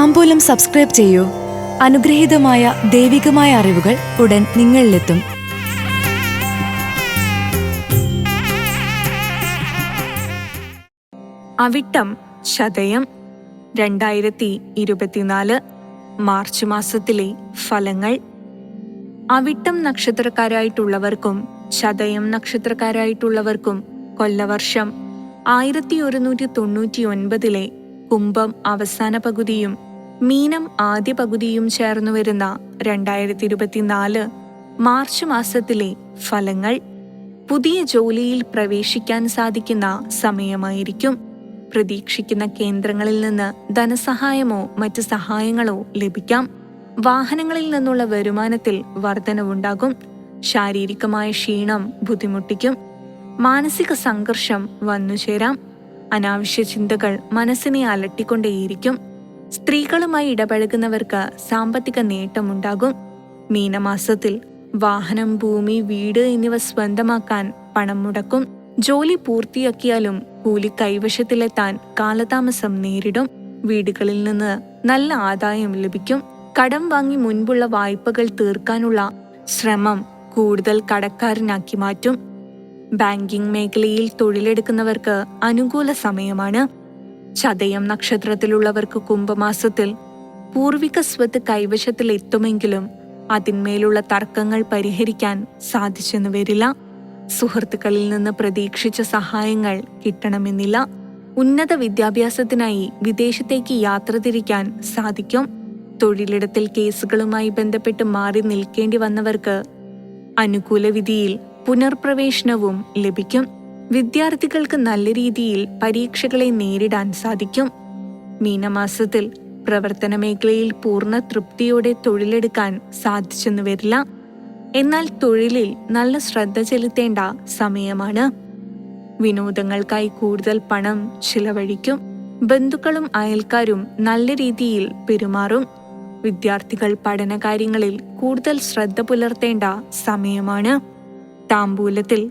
താമ്പൂലം subscribe ചെയ്യൂ. അനുഗ്രഹീതമായ ദൈവികമായ അറിവുകൾ ഉടൻ നിങ്ങളിലെത്തും. അവിട്ടം ചതയം രണ്ടായിരത്തി ഇരുപത്തിനാല് മാർച്ച് മാസത്തിലെ ഫലങ്ങൾ. അവിട്ടം നക്ഷത്രക്കാരായിട്ടുള്ളവർക്കും ചതയം നക്ഷത്രക്കാരായിട്ടുള്ളവർക്കും കൊല്ലവർഷം ആയിരത്തി ഒരുന്നൂറ്റി തൊണ്ണൂറ്റി ഒൻപതിലെ കുംഭം അവസാന പകുതിയും മീനം ആദ്യ പകുതിയും ചേർന്നു വരുന്ന രണ്ടായിരത്തി ഇരുപത്തിനാല് മാർച്ച് മാസത്തിലെ ഫലങ്ങൾ പുതിയ ജോലിയിൽ പ്രവേശിക്കാൻ സാധിക്കുന്ന സമയമായിരിക്കും. പ്രതീക്ഷിക്കുന്ന കേന്ദ്രങ്ങളിൽ നിന്ന് ധനസഹായമോ മറ്റ് സഹായങ്ങളോ ലഭിക്കാം. വാഹനങ്ങളിൽ നിന്നുള്ള വരുമാനത്തിൽ വർധനവുണ്ടാകും. ശാരീരികമായ ക്ഷീണം ബുദ്ധിമുട്ടിക്കും. മാനസിക സംഘർഷം വന്നുചേരാം. അനാവശ്യ ചിന്തകൾ മനസ്സിനെ അലട്ടിക്കൊണ്ടേയിരിക്കും. സ്ത്രീകളുമായി ഇടപഴകുന്നവർക്ക് സാമ്പത്തിക നേട്ടമുണ്ടാകും. മീനമാസത്തിൽ വാഹനം ഭൂമി വീട് എന്നിവ സ്വന്തമാക്കാൻ പണം മുടക്കും. ജോലി പൂർത്തിയാക്കിയാലും കൂലി കൈവശത്തിലെത്താൻ കാലതാമസം നേരിടും. വീടുകളിൽ നിന്ന് നല്ല ആദായം ലഭിക്കും. കടം വാങ്ങി മുൻപുള്ള വായ്പകൾ തീർക്കാനുള്ള ശ്രമം കൂടുതൽ കടക്കാരനാക്കി മാറ്റും. ബാങ്കിംഗ് മേഖലയിൽ തൊഴിലെടുക്കുന്നവർക്ക് അനുകൂല സമയമാണ്. ചതയം നക്ഷത്രത്തിലുള്ളവർക്ക് കുംഭമാസത്തിൽ പൂർവിക സ്വത്ത് കൈവശത്തിൽ എത്തുമെങ്കിലും അതിന്മേലുള്ള തർക്കങ്ങൾ പരിഹരിക്കാൻ സാധിച്ചെന്ന് വരില്ല. സുഹൃത്തുക്കളിൽ നിന്ന് പ്രതീക്ഷിച്ച സഹായങ്ങൾ കിട്ടണമെന്നില്ല. ഉന്നത വിദ്യാഭ്യാസത്തിനായി വിദേശത്തേക്ക് യാത്ര തിരിക്കാൻ സാധിക്കും. തൊഴിലിടത്തിൽ കേസുകളുമായി ബന്ധപ്പെട്ട് മാറി നിൽക്കേണ്ടി വന്നവർക്ക് അനുകൂല വിധിയിൽ പുനർപ്രവേശനവും ലഭിക്കും. വിദ്യാർത്ഥികൾക്ക് നല്ല രീതിയിൽ പരീക്ഷകളെ നേരിടാൻ സാധിക്കും. മീനമാസത്തിൽ പ്രവർത്തന മേഖലയിൽ പൂർണ തൃപ്തിയോടെ തൊഴിലെടുക്കാൻ സാധിച്ചെന്നു വരില്ല. എന്നാൽ തൊഴിലിൽ നല്ല ശ്രദ്ധ ചെലുത്തേണ്ട സമയമാണ്. വിനോദങ്ങൾക്കായി കൂടുതൽ പണം ചിലവഴിക്കും. ബന്ധുക്കളും അയൽക്കാരും നല്ല രീതിയിൽ പെരുമാറും. വിദ്യാർത്ഥികൾ പഠനകാര്യങ്ങളിൽ കൂടുതൽ ശ്രദ്ധ പുലർത്തേണ്ട സമയമാണ്. താമ്പൂലത്തിൽ